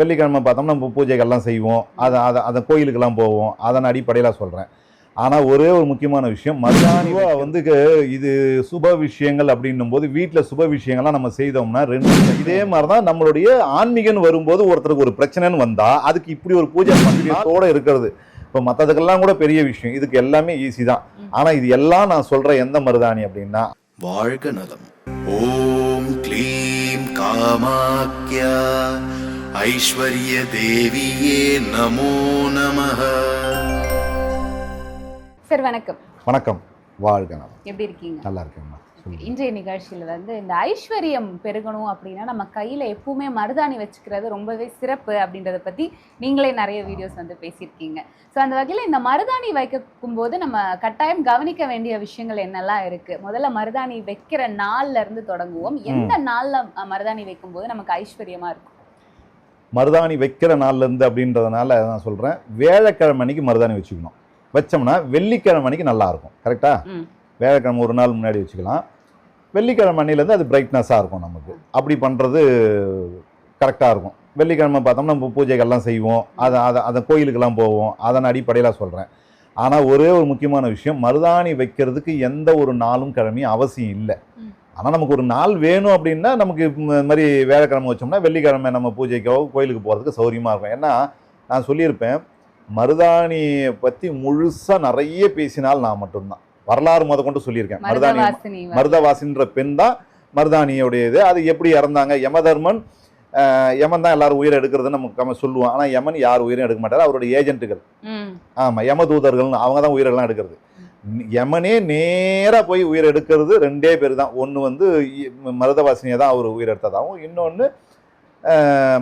வெள்ளிக்கிழமை பார்த்தோம்னா நம்ம பூஜைகள்லாம் செய்வோம். அதை அதை அந்த கோயிலுக்கெல்லாம் போவோம். அதன் அடிப்படையில் சொல்கிறேன் ஆனால் ஒரே ஒரு முக்கியமான விஷயம் மருதாணிவா வந்து இது சுப விஷயங்கள் அப்படின்னும் போது வீட்டில் சுப விஷயங்கள்லாம் நம்ம செய்தோம்னா ரெண்டு இதே மாதிரி தான் நம்மளுடைய ஆன்மீகன்னு வரும்போது ஒருத்தருக்கு ஒரு பிரச்சனைன்னு வந்தா அதுக்கு இப்படி ஒரு பூஜை மந்திரியத்தோட இருக்கிறது. இப்போ மற்றதுக்கெல்லாம் கூட பெரிய விஷயம். இதுக்கு எல்லாமே ஈஸி தான். ஆனால் இது எல்லாம் நான் சொல்ற எந்த மருதாணி அப்படின்னா வாழ்க நலம். ஓம் க்ளீம் காமாக்யா. ஐஸ்வர்ய தேவியே நமோ நமः சார் வணக்கம். வணக்கம். வாழ்க நலம். எப்படி இருக்கீங்க? நல்லா இருக்கேம்மா. இன்றைய நிகழ்ச்சியில் வந்து இந்த ஐஸ்வர்யம் பெருகணும் அப்படின்னா நம்ம கையில் எப்பவுமே மருதாணி வச்சுக்கிறது ரொம்பவே சிறப்பு அப்படின்றத பற்றி நீங்களே நிறைய வீடியோஸ் வந்து பேசியிருக்கீங்க. ஸோ அந்த வகையில் இந்த மருதாணி வைக்கும் போது நம்ம கட்டாயம் கவனிக்க வேண்டிய விஷயங்கள் என்னெல்லாம் இருக்குது முதல்ல மருதாணி வைக்கிற நாள்ல இருந்து தொடங்குவோம். எந்த நாளில் மருதாணி வைக்கும்போது நமக்கு ஐஸ்வர்யமாக இருக்கும்? மருதாணி வைக்கிற நாள்ல இருந்து அப்படின்றதுனால நான் சொல்றேன் வேலைக்கிழமை அன்னைக்கு மருதாணி வச்சுக்கணும். வச்சோம்னா வெள்ளிக்கிழமை அன்னைக்கு நல்லா இருக்கும் கரெக்டா ம். வேலைக்கிழமை ஒரு நாள் முன்னாடி வச்சுக்கலாம். வெள்ளிக்கிழமை அன்னையிலேருந்து அது பிரைட்னஸாக இருக்கும் நமக்கு. அப்படி பண்ணுறது கரெக்டாக இருக்கும். வெள்ளிக்கிழமை பார்த்தோம்னா நம்ம பூஜைகள்லாம் செய்வோம். அதை அதை அந்த கோயிலுக்கெல்லாம் போவோம். அதன் அடிப்படையில் சொல்கிறேன் ஆனால் ஒரே ஒரு முக்கியமான விஷயம் மருதாணி வைக்கிறதுக்கு எந்த ஒரு நாளும் கிழமையும் அவசியம் இல்லை. ஆனால் நமக்கு ஒரு நாள் வேணும் அப்படின்னா நமக்கு இந்த மாதிரி வேலைக்கிழமை வச்சோம்னா வெள்ளிக்கிழமை நம்ம பூஜைக்கோ கோயிலுக்கு போகிறதுக்கு சௌரியமாக இருக்கும். ஏன்னா நான் சொல்லியிருப்பேன் மருதாணியை பற்றி முழுசாக நிறைய பேசினால் நான் மட்டும்தான். வரலாறு முத கொண்டு சொல்லியிருக்கேன். மருதாணி மருதவாசின்ற பெண் தான் மருதாணியுடைய இது. அது எப்படி இறந்தாங்க? யமதர்மன் யமன் தான் எல்லாரும் உயிரை எடுக்கிறதுன்னு நமக்கு நம்ம சொல்லுவோம். ஆனால் யமன் யார் உயிரும் எடுக்க மாட்டார்? அவருடைய ஏஜென்ட்டுகள் ஆமாம் யமதூதர்கள்னு அவங்க தான் உயிரெல்லாம் எடுக்கிறது. யமனே நேராக போய் உயிர் எடுக்கிறது ரெண்டே பேர் தான் ஒன்று வந்து மருதவாசினியை தான் அவர் உயிர் எடுத்ததாகவும் இன்னொன்று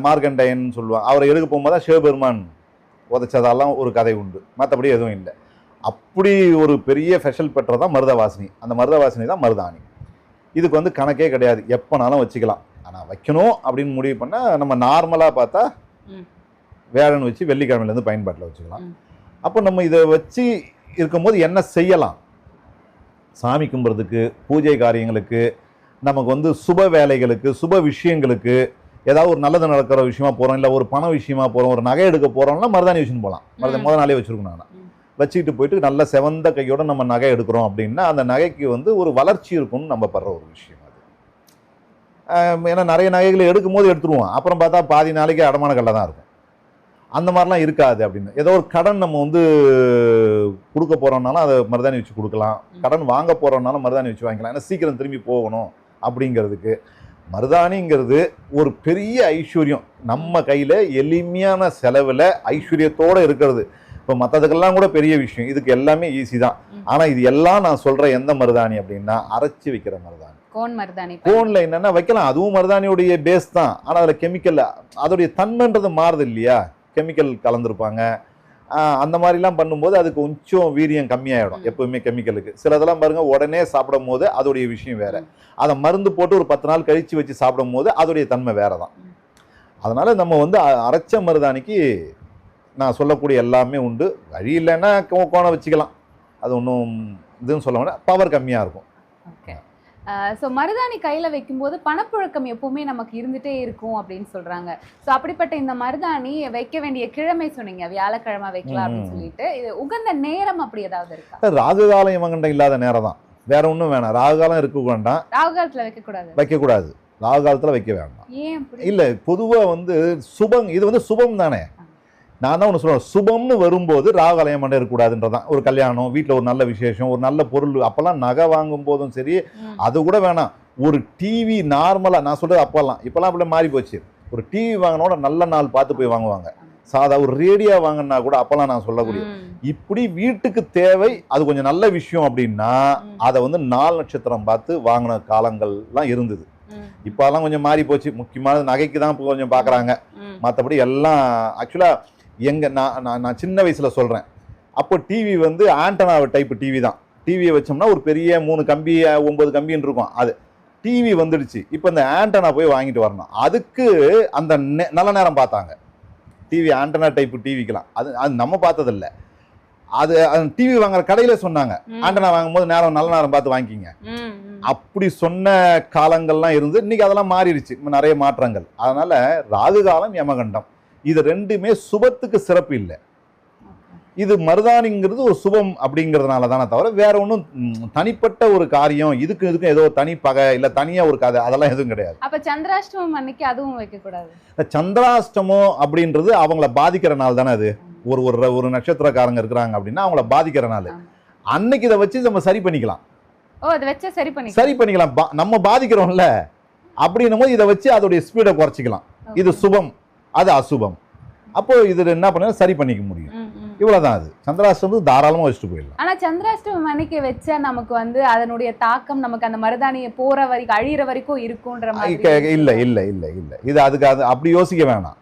மார்கண்டையன் சொல்லுவாங்க. அவரை எடுக்க போகும்போது தான் சிவபெருமான் உதைச்சதாலாம் ஒரு கதை உண்டு. மற்றபடி எதுவும் இல்லை. அப்படி ஒரு பெரிய ஃபெஷல் பெற்றதான் மருதவாசினி. அந்த மருதவாசினி தான் மருதாணி. இதுக்கு வந்து கணக்கே கிடையாது. எப்போனாலும் வச்சுக்கலாம். ஆனால் வைக்கணும் அப்படின்னு முடிவு பண்ணால் நம்ம நார்மலாக பார்த்தா ம். வேலன் வச்சு வெள்ளிக்கிழமையிலேருந்து பயன்பாட்டில் வச்சுக்கலாம். அப்போ நம்ம இதை வச்சு இருக்கும்போது என்ன செய்யலாம்? சாமி கும்பிட்றதுக்கு பூஜை காரியங்களுக்கு நமக்கு வந்து சுப வேலைகளுக்கு சுப விஷயங்களுக்கு ஏதாவது ஒரு நல்லது நடக்கிற விஷயமா போகிறோம் இல்லை ஒரு பண விஷயமா போகிறோம் ஒரு நகை எடுக்க போகிறோம்னா மருதாணி வச்சுன்னு போகலாம் மருதாணி ம். முத நாளே வச்சுருக்கணும் நான். வச்சுக்கிட்டு போயிட்டு நல்ல செவந்த கையோட நம்ம நகை எடுக்கிறோம் அப்படின்னா அந்த நகைக்கு வந்து ஒரு வளர்ச்சி இருக்கும்னு நம்ம படுற ஒரு விஷயம் அது. ஏன்னா நிறைய நகைகளை எடுக்கும் போது எடுத்துருவோம். அப்புறம் பார்த்தா பாதி நாளைக்கு அடமான கல்ல தான் இருக்கும். அந்த மாதிரிலாம் இருக்காது அப்படின்னு. ஏதோ ஒரு கடன் நம்ம வந்து கொடுக்க போகிறோம்னாலும் அதை மருதாணி வச்சு கொடுக்கலாம். கடன் வாங்க போகிறோம்னாலும் மருதாணி வச்சு வாங்கிக்கலாம். ஏன்னா சீக்கிரம் திரும்பி போகணும் அப்படிங்கிறதுக்கு. மருதாணிங்கிறது ஒரு பெரிய ஐஸ்வர்யம். நம்ம கையில் எளிமையான செலவில் ஐஸ்வர்யத்தோடு இருக்கிறது. இப்போ மற்றதுக்கெல்லாம் கூட பெரிய விஷயம். இதுக்கு எல்லாமே ஈஸி தான். ஆனால் இது எல்லாம் நான் சொல்கிற எந்த மருதாணி அப்படின்னா அரைச்சி வைக்கிற மருதாணி. கோன் மருதாணி கோனில் என்னென்னா வைக்கலாம். அதுவும் மருதாணியோடைய பேஸ் தான். ஆனால் அதில் கெமிக்கல் அதோடைய தன்மைன்றது மாறுது இல்லையா? கெமிக்கல் கலந்துருப்பாங்க. அந்த மாதிரிலாம் பண்ணும்போது அதுக்கு கொஞ்சம் வீரியம் கம்மியாயிடும். எப்பவுமே கெமிக்கலுக்கு சிலதெல்லாம் பாருங்க உடனே சாப்பிடும் போது அதோடைய விஷயம் வேற. அதை மருந்து போட்டு ஒரு பத்து நாள் கழிச்சு வச்சு சாப்பிடும் போது அதோடைய தன்மை வேற தான். அதனால நம்ம வந்து அரைச்ச மருதாணிக்கு நான் சொல்லக்கூடிய எல்லாமே உண்டு. வழி இல்லைன்னா கோணம் வச்சுக்கலாம். அது ஒன்றும் இதுன்னு சொல்ல வேண்டாம் பவர் கம்மியாக இருக்கும். ஓகே. ஸோ மருதாணி கையில் வைக்கும்போது பணப்புழக்கம் எப்பவுமே நமக்கு இருந்துட்டே இருக்கும் அப்படின்னு சொல்றாங்க. ஸோ அப்படிப்பட்ட இந்த மருதாணி வைக்க வேண்டிய கிழமை சொன்னீங்க வியாழக்கிழமை வைக்கலாம் அப்படின்னு. சொல்லிட்டு. இது உகந்த நேரம் அப்படி ஏதாவது இருக்கா? ராகு காலம் இவங்கண்ட இல்லாத நேரம் தான். வேற ஒன்றும் வேணாம். ராகு காலம் இருக்க வேண்டாம். ராகு காலத்துல வைக்கக்கூடாது. வைக்கக்கூடாது. ராகு காலத்தில் வைக்க வேண்டாம். ஏன் இல்லை பொதுவாக வந்து சுபம் இது வந்து சுபம் தானே. நான் தான் ஒன்று சொல்லுவேன் சுபம்னு வரும்போது ராகு காலம் மண்டை இருக்கக்கூடாதுன்றதான் ஒரு கல்யாணம் வீட்டில் ஒரு நல்ல விசேஷம் ஒரு நல்ல பொருள் அப்போல்லாம் நகை வாங்கும் போதும் சரி. அது கூட வேணாம் ஒரு டிவி நார்மலாக நான் சொல்கிறது அப்போல்லாம் இப்போல்லாம் அப்படி மாறி போச்சு ஒரு டிவி வாங்கினோட நல்ல நாள் பார்த்து போய் வாங்குவாங்க சாதா ஒரு ரேடியோ வாங்கினா கூட அப்போல்லாம் நான் சொல்லக்கூடிய. இப்படி வீட்டுக்கு தேவை அது கொஞ்சம் நல்ல விஷயம் அப்படின்னா. அதை வந்து நாலு நட்சத்திரம் பார்த்து வாங்கின காலங்கள்லாம் இருந்தது. இப்போல்லாம் கொஞ்சம் மாறி போச்சு முக்கியமானது நகைக்கு தான் இப்போ கொஞ்சம் பார்க்குறாங்க. மற்றபடி எல்லாம் ஆக்சுவலாக எங்க நான் நான் நான் சின்ன வயசுல சொல்றேன். அப்போ டிவி வந்து ஆண்டனா டைப் டிவி தான். டிவியை வச்சோம்னா ஒரு பெரிய மூணு கம்பி ஒன்பது கம்பின்னு இருக்கும். அது டிவி வந்துடுச்சு. இப்போ இந்த ஆண்டனா போய் வாங்கிட்டு வரணும். அதுக்கு அந்த நெ- நல்ல நேரம் பார்த்தாங்க. டிவி ஆண்டனா டைப் டிவிக்கெல்லாம் அது அது நம்ம பார்த்ததில்ல. அது டிவி வாங்குற கடையில சொன்னாங்க. ஆண்டனா வாங்கும்போது நேரம் நல்ல நேரம் பார்த்து வாங்கிக்கிங்க. அப்படி சொன்ன காலங்கள்லாம் இருந்து இன்னைக்கு அதெல்லாம் மாறிடுச்சு. நிறைய மாற்றங்கள். அதனால ராகு காலம் யமகண்டம். இது ரெண்டுமே சுபத்துக்கு சிறப்பு இல்லை. இது மருதாணிங்கிறது ஒரு சுபம் அப்படிங்கிறதுனால தானே தவிர வேற ஒன்றும் தனிப்பட்ட ஒரு காரியம் இதுக்கு இதுக்கும் ஏதோ தனி பகை இல்லை தனியாக ஒரு கதை அதெல்லாம் எதுவும் கிடையாது. அப்ப சந்திராஷ்டமம் அன்னைக்கு அதுவும் வைக்க கூடாது. இந்த சந்திராஷ்டமம் அப்படின்றது அவங்கள பாதிக்கிற நாள் தானே அது. ஒரு ஒரு ஒரு நட்சத்திரக்காரங்க இருக்கிறாங்க அப்படின்னா அவங்கள பாதிக்கிற நாள். அன்னைக்கு இதை வச்சு நம்ம சரி பண்ணிக்கலாம். ஓ அதை வச்சா சரி பண்ணி சரி பண்ணிக்கலாம். நம்ம பாதிக்கிறோம்ல அப்படின்னும் போது இதை வச்சு அதோடைய ஸ்பீடை குறைச்சிக்கலாம். இது சுபம். அது அசுபம். அப்போ இது என்ன பண்ண சரி பண்ணிக்க முடியும். இவ்வளவுதான் அது. சந்திராஷ்டமம் தாராளமா வச்சுட்டு போயிடலாம். ஆனா சந்திராஷ்டமம் அன்னைக்கு வச்சா நமக்கு வந்து அதனுடைய தாக்கம் நமக்கு அந்த மருதாணியை போற வரைக்கும் அழியிற வரைக்கும் இருக்குன்ற மாதிரி இல்ல இல்ல இல்ல இல்ல. இது அதுக்கு அது அப்படி யோசிக்க வேணாம்.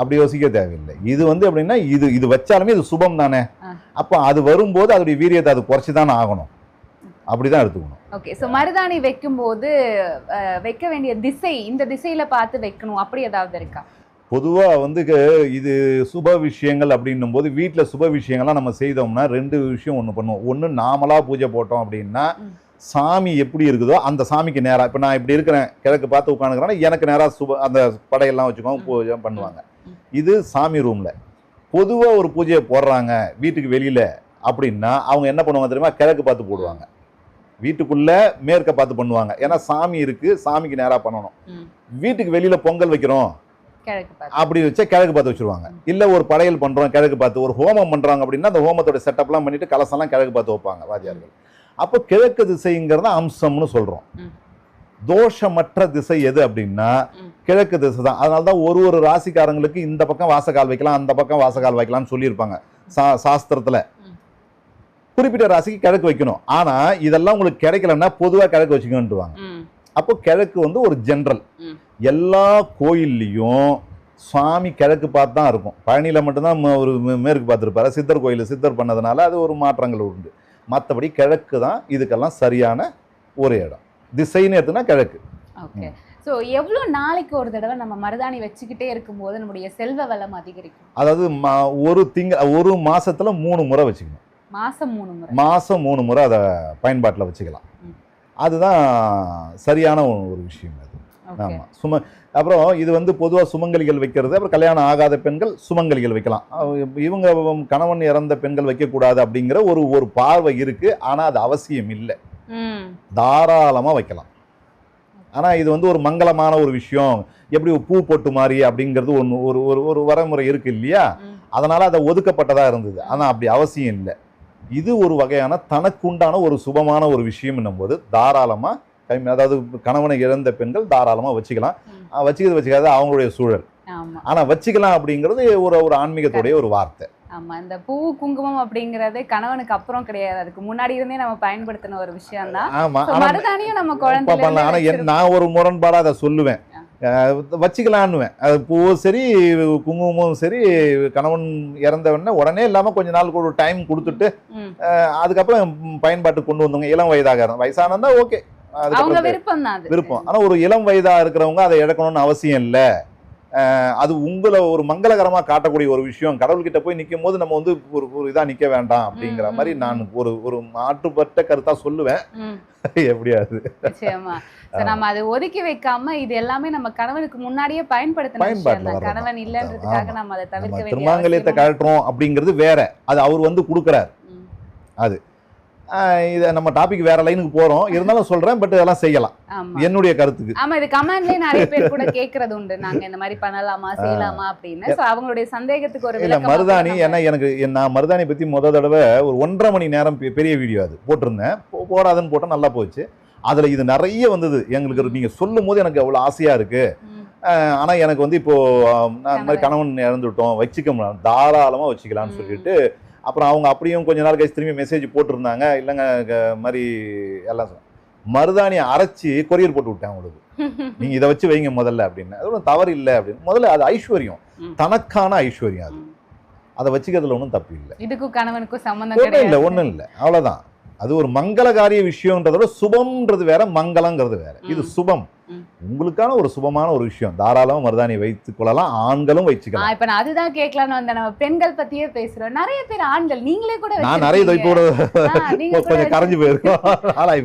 அப்படி யோசிக்க தேவையில்லை. இது வந்து எப்படின்னா இது இது வச்சாலுமே இது சுபம் தானே. அப்போ அது வரும்போது அதோடைய வீரியத்தை அது குறைச்சி தானே ஆகணும். அப்படிதான் எடுத்துக்கணும். ஓகே. சோ மருதாணி வைக்கும்போது வைக்க வேண்டிய திசை இந்த திசையில பார்த்து வைக்கணும். அப்படி ஏதாவது இருக்கா? பொதுவா வந்து இது சுப விஷயங்கள் அப்படின்னும் போது வீட்டில் சுப விஷயங்கள்லாம் நம்ம செய்தோம்னா ரெண்டு விஷயம் ஒன்று பண்ணுவோம். ஒன்று நாமளா பூஜை போட்டோம் அப்படின்னா. சாமி எப்படி இருக்குதோ அந்த சாமிக்கு நேரா இப்போ நான் இப்படி இருக்கிறேன் கிழக்கு பார்த்து உட்காந்துக்கிறேன்னா எனக்கு நேரா சுப அந்த படையெல்லாம் வச்சுக்கோங்க பூஜை பண்ணுவாங்க. இது சாமி ரூம்ல. பொதுவா ஒரு பூஜையை போடுறாங்க வீட்டுக்கு வெளியில அப்படின்னா அவங்க என்ன பண்ணுவாங்க தெரியுமா? கிழக்கு பார்த்து போடுவாங்க. வீட்டுக்குள்ள மேற்க பார்த்து பண்ணுவாங்க. ஏன்னா சாமி இருக்கு சாமிக்கு நேரா பண்ணணும். வீட்டுக்கு வெளியில பொங்கல் வைக்கிறோம். அப்படி வச்சா கிழக்கு பார்த்து வச்சிருவாங்க. இல்ல ஒரு படையல் பண்றோம் கிழக்கு பார்த்து. ஒரு ஹோமம் பண்றாங்க அப்படின்னா அந்த ஹோமத்தோட செட்டப்லாம் பண்ணிட்டு கலசம்லாம் கிழக்கு பார்த்து வைப்பாங்க வாத்தியார்கள். அப்போ கிழக்கு திசைங்கிறத அம்சம்னு சொல்றோம். தோஷமற்ற திசை எது அப்படின்னா. கிழக்கு திசை தான். அதனால தான் ஒரு ஒரு ராசிக்காரங்களுக்கு இந்த பக்கம் வாசக்கால் வைக்கலாம் அந்த பக்கம் வாசக்கால் வைக்கலாம்னு சொல்லியிருப்பாங்க. சா சாஸ்திரத்துல. குறிப்பிட்ட ராசிக்கு கிழக்கு வைக்கணும். ஆனா இதெல்லாம் உங்களுக்கு கிடைக்கலன்னா பொதுவா கிழக்கு வச்சுக்கணுன்ட்டுவாங்க. அப்போ கிழக்கு வந்து ஒரு ஜென்ரல். எல்லா கோயில்லையும் சுவாமி கிழக்கு பார்த்து தான் இருக்கும். பழனியில் மட்டும்தான் ஒரு மேற்கு பார்த்துருப்பாரு. சித்தர் கோயில் சித்தர் பண்ணதுனால அது ஒரு மாற்றங்கள் உண்டு. மற்றபடி கிழக்கு தான் இதுக்கெல்லாம் சரியான ஒரு இடம். திசைன்னு எடுத்துனா கிழக்கு. ஓகே. சோ எவ்வளவு நாளைக்கு ஒரு தடவை நம்ம மருதாணி வச்சுக்கிட்டே இருக்கும்போது நம்முடைய செல்வ வளம் அதிகரிக்கும்? அதாவது ம- ஒரு திங்க ஒரு மாசத்துல மூணு முறை வச்சுக்கணும். மாசம் மூணு முறை. மாசம் மூணு முறை அதை பயன்பாட்டில் வச்சுக்கலாம். அதுதான் சரியான ஒரு விஷயம். ஆமாம் சும அப்புறம் இது வந்து பொதுவாக சுமங்கலிகள் வைக்கிறது அப்புறம் கல்யாணம் ஆகாத பெண்கள் சுமங்கலிகள் வைக்கலாம். இவங்க கணவன் இறந்த பெண்கள் வைக்கக்கூடாது அப்படிங்கிற ஒரு ஒரு பார்வை இருக்கு. ஆனால் அது அவசியம் இல்லை. தாராளமாக வைக்கலாம். ஆனால் இது வந்து ஒரு மங்களமான ஒரு விஷயம். எப்படி பூ பொட்டு மாதிரி அப்படிங்கிறது ஒன்று ஒரு ஒரு ஒரு வரமுறை இருக்கு இல்லையா. அதனால அதை ஒதுக்கப்பட்டதாக இருந்தது. ஆனால் அப்படி அவசியம் இல்லை. இது ஒரு வகையான தனக்குண்டான ஒரு சுபமான ஒரு விஷயம் போது தாராளமாக கை அதாவது கணவனை இழந்த பெண்கள் தாராளமாக வச்சுக்கலாம். வச்சுக்கிறது வச்சுக்காது அவங்களுடைய சூழல். ஆனால் வச்சுக்கலாம் அப்படிங்கிறது ஒரு ஒரு ஆன்மீகத்துடைய ஒரு வார்த்தை. ஆமா இந்த பூ குங்குமம் அப்படிங்கறது கணவனுக்கு அப்புறம் கிடையாது. அதுக்கு முன்னாடி இருந்தே நம்ம பயன்படுத்தின ஒரு விஷயம் தான் மருதாணியும் நம்ம ஆனால் என் நான் ஒரு முரண்பாடாக அதை சொல்லுவேன். வச்சுக்கலான்னுவேன். அது பூவும் சரி குங்குமமும் சரி கணவன் இறந்தவொடனே உடனே இல்லாமல் கொஞ்ச நாளுக்கு ஒரு டைம் கொடுத்துட்டு அதுக்கப்புறம் பயன்பாட்டுக்கு கொண்டு வந்தவங்க. இளம் வயதாக வயசானதா ஓகே அவங்க விருப்பம் தான் அது. விருப்பம். ஆனால் ஒரு இளம் வயதாக இருக்கிறவங்க அதை இழக்கணும்னு அவசியம் இல்லை. அது உங்களை ஒரு மங்களகரமாக காட்டக்கூடிய ஒரு விஷயம். கடவுள்கிட்ட போய் நிற்கும் போது நம்ம வந்து ஒரு ஒரு இதாக நிற்க வேண்டாம் அப்படிங்கிற மாதிரி நான் ஒரு ஒரு மாற்றுப்பட்ட கருத்தாக சொல்லுவேன். எப்படியாது? நம்ம அதை ஒதுக்கி வைக்காம இது எல்லாமே நம்ம கணவனுக்கு முன்னாடியே வர்றது. கணவன் இல்லன்றதுக்காக. நம்ம அதை தவிர்க்க திருமாங்கல்யத்தை கழட்டுறோம் அப்படிங்கிறது வேற. அது அவர் வந்து கொடுக்குறார். ம், இதை நம்ம டாபிக் வேற லைனுக்கு போறோம். இருந்தாலும் சொல்றேன் பட் இதெல்லாம் செய்யலாம். என்னுடைய கருத்துக்கு. ஆமா இது கமெண்ட்லயே நிறைய பேர் கூட கேக்குறது உண்டு. நாங்க இந்த மாதிரி பண்ணலாமா செய்யலாமா அப்படின்னு. அவங்களுடைய சந்தேகத்துக்கு ஒரு இல்ல விளக்கமா மருதாணி ஏன்னா எனக்கு என் நான் மருதாணி பத்தி முத தடவை ஒரு ஒன்றரை மணி நேரம் பெரிய வீடியோ அது. போட்டிருந்தேன். போடாதுன்னு போட்டா நல்லா போச்சு. அதுல இது நிறைய வந்தது. எங்களுக்கு ஒரு- நீங்க சொல்லும் போது எனக்கு அவ்வளவு ஆசையா இருக்கு. ம், அஹ் ஆனா எனக்கு வந்து இப்போ அஹ், நான் இந்த மாதிரி கணவன். இறந்துட்டோம் வச்சுக்க முடியாது தாராளமா வச்சுக்கலாம்னு ம். சொல்லிட்டு அப்புறம் அவங்க அப்படியும் கொஞ்ச நாள் கழிச்சு திரும்பி மெசேஜ் போட்டிருந்தாங்க இல்லைங்க மாதிரி எல்லாம். மருதாணியை அரைச்சி கொரியர் போட்டு விட்டேன் அவங்களுக்கு நீங்க இதை வச்சு வைங்க முதல்ல அப்படின்னு அது ஒன்றும் தவறு இல்லை அப்படின்னு முதல்ல அது ஐஸ்வர்யம். தனக்கான ஐஸ்வர்யம் அது. அதை வச்சுக்கிறதுல ஒன்றும் தப்பு இல்லை இதுக்கும் கணவனுக்கும் சம்பந்தம் ஒன்றும் இல்லை ஒன்றும் இல்லை அவ்வளோதான் அது ஒரு மங்களகாரிய விஷயம்ன்றத விட சுபம்ன்றது வேற மங்களங்கிறது வேற இது. சுபம். உங்களுக்கான ஒரு சுபமான ஒரு விஷயம். தாராளமா மருதாணி வைத்துக் கொள்ளலாம். ஆண்களும் வச்சுக்கலாம் இப்ப நான் அதுதான் கேட்கலான்னு வந்தேன். நம்ம பெண்கள் பத்தியே பேசுறோம். நிறைய பேர் ஆண்கள். நீங்களே கூட நான் நிறைய இதை. கூட கொஞ்சம் கரைஞ்சு போயிருக்கோம்.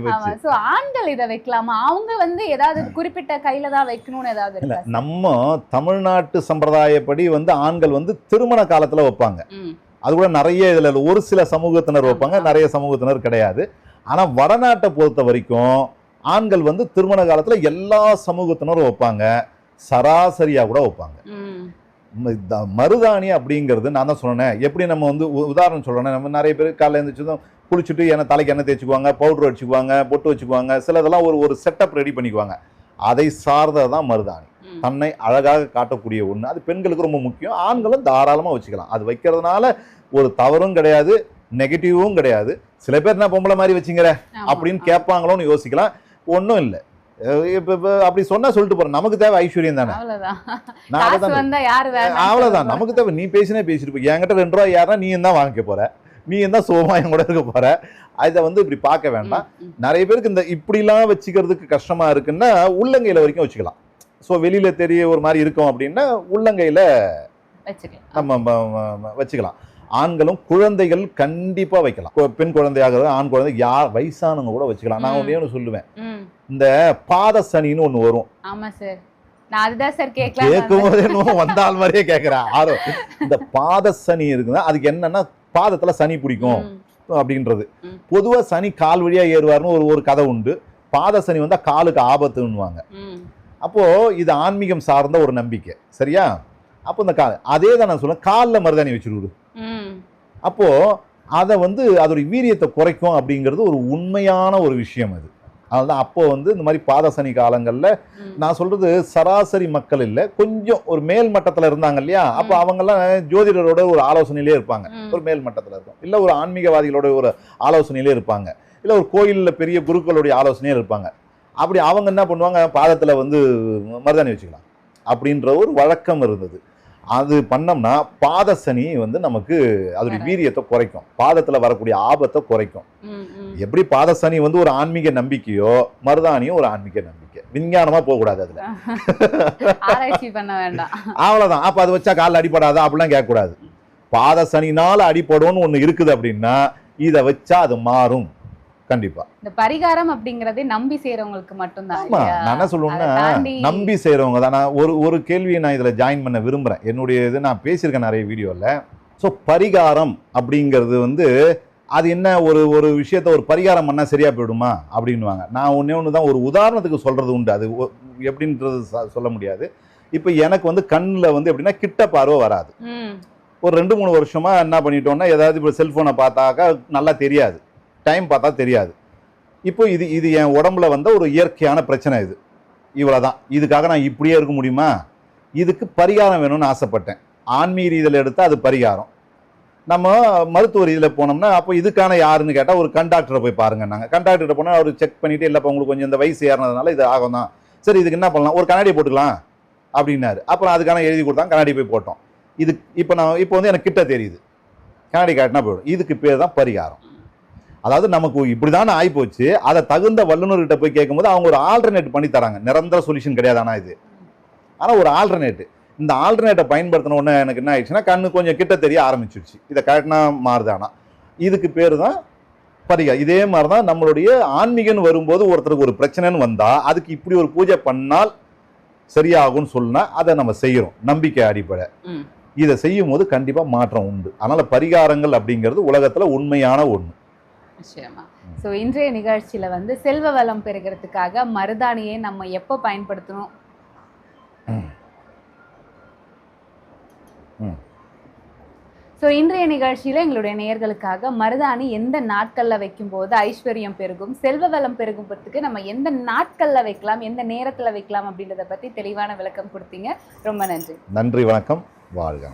போச்சு. சோ ஆண்கள் இத வைக்கலாமா? அவங்க வந்து ஏதாவது குறிப்பிட்ட கையில தான் வைக்கணும்னு ஏதாவது நம்ம தமிழ்நாட்டு சம்பிரதாயப்படி வந்து ஆண்கள் வந்து திருமண காலத்துல வைப்பாங்க. அது கூட நிறைய இதுல ஒரு சில சமூகத்தினர். வைப்பாங்க. நிறைய சமூகத்தினர் கிடையாது. ஆனா வடநாட்டை பொறுத்த வரைக்கும் ஆண்கள் வந்து திருமண காலத்துல எல்லா சமூகத்தினரும் வைப்பாங்க. சராசரியா கூட வைப்பாங்க. மருதாணி அப்படிங்கிறது நான் தான் சொன்னேன். எப்படி நம்ம வந்து உதாரணம் சொல்றேன் நம்ம நிறைய பேர் காலைல எழுந்திரிச்சதும் குளிச்சுட்டு எண்ணெய் தலைக்கு எண்ணெய் தேய்ச்சிக்குவாங்க பவுடர் வச்சுக்குவாங்க பொட்டு வச்சுக்குவாங்க சிலதெல்லாம் ஒரு ஒரு செட்டப் ரெடி பண்ணிக்குவாங்க. அதை சார்ந்தது தான் மருதாணி. தன்னை அழகாக காட்டக்கூடிய ஒன்று அது பெண்களுக்கு ரொம்ப முக்கியம். ஆண்களும் தாராளமாக வச்சுக்கலாம். அது வைக்கிறதுனால ஒரு தவறும் கிடையாது நெகட்டிவும் கிடையாது. சில பேர் என்ன பொம்பளை மாதிரி வச்சுங்கிற அப்படின்னு. கேட்பாங்களோன்னு யோசிக்கலாம். ஒன்றும் இல்லை. இப்போ இப்போ அப்படி சொன்னா சொல்லிட்டு போறேன். நமக்கு தேவை ஐஸ்வர்யம் தானே? அவ்வளவுதான். நான் அதை காசு தான் வந்தா யாரு வேணாம் அவ்வளவுதான். நமக்கு தேவை. நீ பேசினே பேசிட்டு என்கிட்ட ரெண்டு ரூபா யாரா நீ தான் வாங்கிக்க போற. நீ தான் சுகமா என் கூட இருக்க போற. அதை வந்து இப்படி பார்க்க வேண்டாம். நிறைய பேருக்கு இந்த இப்படிலாம் வச்சுக்கிறதுக்கு கஷ்டமா இருக்குன்னா உள்ளங்கையில வரைக்கும் வச்சுக்கலாம். ஸோ வெளியில தெரிய ஒரு மாதிரி இருக்கும் அப்படின்னா உள்ளங்கையில வச்சுக்கலாம். நம்ம வச்சுக்கலாம். ஆண்களும் குழந்தைகள் கண்டிப்பா வைக்கலாம். பெண் குழந்தையாக ஆண் குழந்தை யார் வயசானவங்க கூட வச்சுக்கலாம். நான் ஒன்று சொல்லுவேன். இந்த பாத சனின்னு ஒன்று வரும். ஆமா சார். நான் அதுதான் சார் கேட்கலாம் கேட்கும் போதே என்னமோ வந்தால் மாதிரியே கேட்கிறேன் ஆரோ இந்த பாத சனி இருக்குன்னா அதுக்கு என்னன்னா பாதத்துல சனி பிடிக்கும் அப்படின்றது. பொதுவா சனி கால் வழியா ஏறுவார்னு ஒரு ஒரு கதை உண்டு. பாத சனி வந்தா காலுக்கு ஆபத்துன்னுவாங்க. அப்போ இது ஆன்மீகம் சார்ந்த ஒரு நம்பிக்கை. சரியா? அப்போ இந்த கால் அதே தான் நான் சொல்லுவேன் காலில் மருதாணி வச்சுருக்குது அப்போ அதை வந்து அதோட வீரியத்தை குறைக்கும் அப்படிங்கிறது ஒரு உண்மையான ஒரு விஷயம் அது. அதனால அப்போ வந்து இந்த மாதிரி பாதசனி காலங்கள்ல நான் சொல்றது சராசரி மக்கள் இல்லை கொஞ்சம் ஒரு மேல் மட்டத்துல இருந்தாங்க இல்லையா? அப்போ. அவங்கெல்லாம் ஜோதிடரோட ஒரு ஆலோசனையிலே இருப்பாங்க. ஒரு மேல் மட்டத்துல இருக்கும். இல்ல ஒரு ஆன்மீகவாதிகளோட ஒரு ஆலோசனையிலே இருப்பாங்க. இல்ல ஒரு கோயில்ல பெரிய குருக்களுடைய ஆலோசனையே இருப்பாங்க. அப்படி அவங்க என்ன பண்ணுவாங்க? பாதத்துல வந்து மருதாணி வச்சுக்கலாம். அப்படின்ற ஒரு வழக்கம் இருந்தது. அது பண்ணோம்னா பாத சனி வந்து நமக்கு அதோடைய. வீரியத்தை குறைக்கும். பாதத்துல வரக்கூடிய ஆபத்தை குறைக்கும். எப்படி பாத சனி வந்து ஒரு ஆன்மீக நம்பிக்கையோ மருதாணியும் ஒரு ஆன்மீக நம்பிக்கை. விஞ்ஞானமா போகக்கூடாது அதுல. அவ்வளவுதான். அப்ப அது வச்சா காலில் அடிபடாதா? அப்படிலாம் கேட்கக்கூடாது. பாத சனினால அடிபடும்னு ஒண்ணு இருக்குது அப்படின்னா இதை வச்சா அது மாறும். கண்டிப்பா. இந்த பரிகாரம் அப்படிங்கறதே நம்பி செய்யறவங்களுக்கு மட்டும்தான்? நான் என்ன சொல்லுவேன்னா நம்பி செய்றவங்க தான். நான் ஒரு ஒரு கேள்வியை நான் இதுல ஜாயின் பண்ண விரும்புறேன். என்னுடைய இது நான் பேசியிருக்கேன் நிறைய வீடியோல. ஸோ பரிகாரம் அப்படிங்கிறது வந்து அது என்ன ஒரு ஒரு விஷயத்த ஒரு பரிகாரம் பண்ணா சரியா போயிடுமா? அப்படின்னுவாங்க. நான் ஒண்ணே ஒன்று தான் ஒரு உதாரணத்துக்கு சொல்றது உண்டு. அது எப்படின்றது சொல்ல முடியாது. இப்போ எனக்கு வந்து கண்ணில் வந்து எப்படின்னா கிட்ட பார்வை வராது. ஒரு ரெண்டு மூணு வருஷமா என்ன பண்ணிட்டோம்னா ஏதாவது இப்போ செல்ஃபோனை பார்த்தாக்கா நல்லா தெரியாது. டைம் பார்த்தா தெரியாது. இப்போ இது இது என் உடம்புல வந்த ஒரு இயற்கையான பிரச்சனை இது. இவ்வளவுதான். இதுக்காக நான் இப்படியே இருக்க முடியுமா? இதுக்கு பரிகாரம் வேணும்னு ஆசைப்பட்டேன். ஆன்மீக ரீதியில் எடுத்தால் அது பரிகாரம். நம்ம மருத்துவ ரீதியில் போனோம்னா அப்போ இதுக்கான யாருன்னு கேட்டால் ஒரு கண்டாக்டரை போய் பாருங்க நாங்கள் கண்டாக்டர்கிட்ட போனால் அவர் செக் பண்ணிவிட்டு இல்லைப்பா உங்களுக்கு கொஞ்சம் இந்த வயசு ஏறினதுனால இது ஆகும் தான் சரி இதுக்கு என்ன பண்ணலாம்? ஒரு கண்ணாடி போட்டுக்கலாம் அப்படின்னாரு. அப்புறம் அதுக்கான எழுதி கொடுத்தா கண்ணாடி போய் போட்டோம். இது இப்போ நான் இப்போ வந்து எனக்கு கிட்ட தெரியுது. கண்ணாடி காட்டினா போயிடும். இதுக்கு பேர் தான் பரிகாரம். அதாவது நமக்கு இப்படி தானே ஆகிப்போச்சு அதை தகுந்த வல்லுநர்கிட்ட போய் கேட்கும்போது அவங்க ஒரு ஆல்டர்னேட் பண்ணி தராங்க. நிரந்தர சொல்யூஷன் கிடையாது ஆனால் இது. ஆனால் ஒரு ஆல்டர்னேட் இந்த ஆல்டர்னேட்டை பயன்படுத்தின உடனே எனக்கு என்ன ஆயிடுச்சுன்னா கண்ணு கொஞ்சம் கிட்ட தெரிய ஆரம்பிச்சிருச்சு. இதை கரெக்டாக மாறுதானா இதுக்கு பேர் தான் பரிகாரம். இதே மாதிரி தான் நம்மளுடைய ஆன்மீகன்னு வரும்போது ஒருத்தருக்கு ஒரு பிரச்சனைன்னு வந்தால் அதுக்கு இப்படி ஒரு பூஜை பண்ணால் சரியாகும்னு சொன்னா அதை நம்ம செய்கிறோம் நம்பிக்கை அடிப்படை. இதை செய்யும் போது கண்டிப்பாக மாற்றம் உண்டு. அதனால பரிகாரங்கள் அப்படிங்கிறது உலகத்துல உண்மையான ஒன்று நிச்சயமா. சோ இன்றைய நிகழ்ச்சியில வந்து செல்வ வளம் பெறுகிறதுக்காக மருதாணியை நம்ம எப்போ பயன்படுத்தணும். ஸோ இன்றைய நிகழ்ச்சியில எங்களுடைய நேயர்களுக்காக மருதாணி எந்த நாட்கள்ல வைக்கும்போது ஐஸ்வர்யம் பெருகும் செல்வ வளம் பெருகும்பத்துக்கு நம்ம எந்த நாட்கள்ல வைக்கலாம் எந்த நேரத்துல வைக்கலாம் அப்படின்றத பத்தி தெளிவான விளக்கம் கொடுத்தீங்க. ரொம்ப நன்றி. நன்றி வணக்கம். வாழ்க.